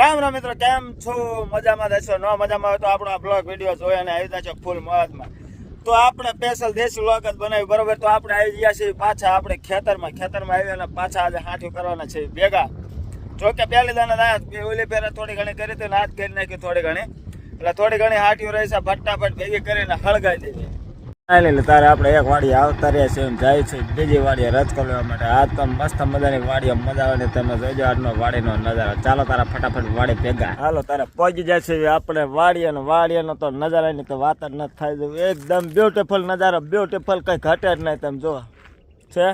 રામ રામ મિત્રો, કેમ છો? મજામાં રહેશો ન મજામાં હોય તો આપણો આ બ્લોગ વીડિયો જોઈ અને આવી જશો ફૂલ મોજમાં તો આપણે સ્પેશિયલ દેશી લોક જ બનાવ્યું, બરોબર? તો આપણે આવી ગયા છીએ પાછા આપણે ખેતરમાં. ખેતરમાં આવી અને પાછા આજે હાંઠું કરવાના છે ભેગા. જો કે પહેલી દાને ઓલી પહેલા થોડી ઘણી કરી હતી ને આજ કરી નાખી થોડી ઘણી. એટલે થોડી ઘણી હાંઠિયું રહી છે, ફટાફટ ભેગી કરીને હળગાઈ દીધી ફાઇનલી તારે આપણે એક વાડી આવતા રહ્યા છે જાય છે. બીજી વાડીએ રદ કરવા માટે. આ તો મસ્ત મજાની વાડીએ, મજા આવે ને તમે જોજો આજનો વાડીનો નજારો. ચાલો તારા ફટાફટ વાડી ભેગા. હાલો, તારે પહોંચી જાય છે આપણે વાડી અને વાડીનો તો નજારાની તો વાત જ નથી થાય છે. એકદમ બ્યુટીફુલ નજારો બ્યુટીફુલ કંઈ ઘટે જ નહીં તમે જો છે?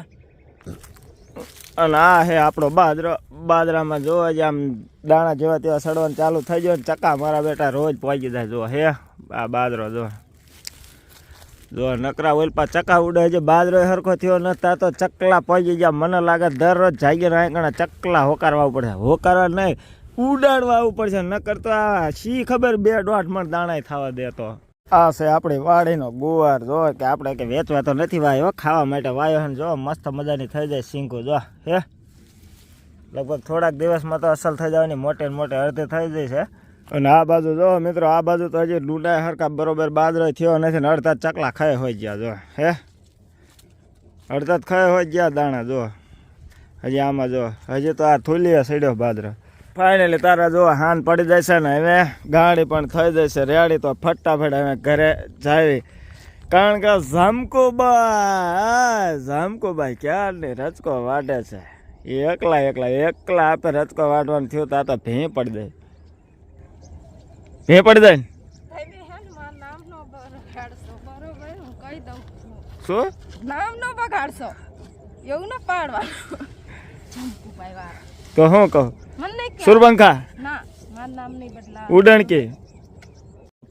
અને આ હે આપણો બાજરો. બાજરામાં જોવા જે આમ દાણા જેવા તેવા સડવાનું ચાલુ થઈ ગયો ને ચક્કા મારા બેટા રોજ પહોંચી જાય જો હે? આ બાજરો જો જો નકરા ઓલપા ચકા ઉડે છે બાદરો સરખો થયો નતા તો ચકલા પડી ગયા. મને લાગે દરરોજ જાગીને આંકણા ચકલા હોકારવા પડે હોકારવા નહીં, ઉડાડવા આવવું પડશે નકર તો આ શી ખબર બે દોઢ મણ દાણા થવા દેતો આ છે આપણી વાડીનો ગુવાર. જો કે આપણે કે વેચવા તો નથી વાયો ખાવા માટે વાયો ને જો, મસ્ત મજાની થઈ જાય સિંકું જો, હે? લગભગ થોડાક દિવસમાં તો અસલ થઈ જવાની મોટે મોટે અડધે થઈ જાય છે. અને આ બાજુ જો મિત્રો, આ બાજુ તો હજી ડૂંડાય હરકા બરોબર બાજરો થયો નથી ને અડધા ચકલા ખાય હોય ગયા જો, હે? અડધા ખાય હોય ગયા દાણા જો. હજી આમાં જો, હજી તો આ થૂલીએ સડ્યો બાજરો. ફાઇનલી તારા જો હાન પડી જાય છે ને, હવે ગાડી પણ થઈ જશે, રેડી તો ફટાફટ હવે ઘરે જાવી. કારણ કે ઝામકુબાઈ ઝામકુબાઈ ક્યારની રચકો વાટે છે? એ એકલા એકલા એકલા આપે રચકો વાટવાનું થયું તો આ તો ભીં પડી જાય ભી પડી જાય ને તમે હે ને મારું નામ નો બગાડશો બરોબર હું કહી પડી જાય શું નામ નો બગાડશો એવું ન પાડવાનું. તો હું કહું? સુરબંખા ના મારું નામ નહીં બદલા ઉડણ કે?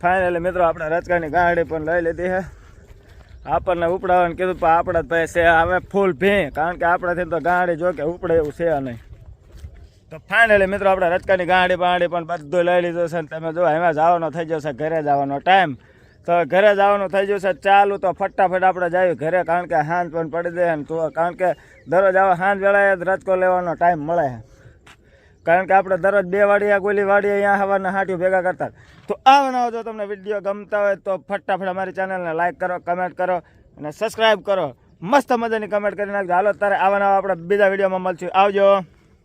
ફાઇનલ મિત્રો આપણે રચકાની ગાડી પણ લઈ લીધી હે. આપણને ઉપડાવવાનું કીધું પણ આપણા પાસે હવે ફૂલ ભે કારણ કે આપણાથી તો ગાડી જો કે ઉપડે એવું છે નહીં. તો ફાઇનલી મિત્રો આપણે રચકાની ગાડી બાડી પણ બધું લઈ લીધું છે તમે જો એમાં જવાનો થઈ જશે ઘરે જવાનો ટાઈમ તો ઘરે જવાનું થઈ જશે ચાલુ તો ફટાફટ આપણે જઈએ ઘરે કારણ કે હાંજ પણ પડી દે તો કારણ કે દરરોજ આવા હાંજ વેળાએ જ રચકો લેવાનો ટાઈમ મળે. કારણ કે આપણે દરરોજ બે વાડીયા ગોલી વાડીયા અહીંયા હવાના હાંટ્યું ભેગા કરતા. તો આવા નવા જો તમને વીડિયો ગમતા હોય તો ફટાફટ અમારી ચેનલને લાઇક કરો કમેન્ટ કરો અને સબસ્ક્રાઈબ કરો. મસ્ત મજાની કમેન્ટ કરી નાખજો. હાલો તારે આવા નવા આપણે બીજા વિડીયોમાં મળશું. આવજો.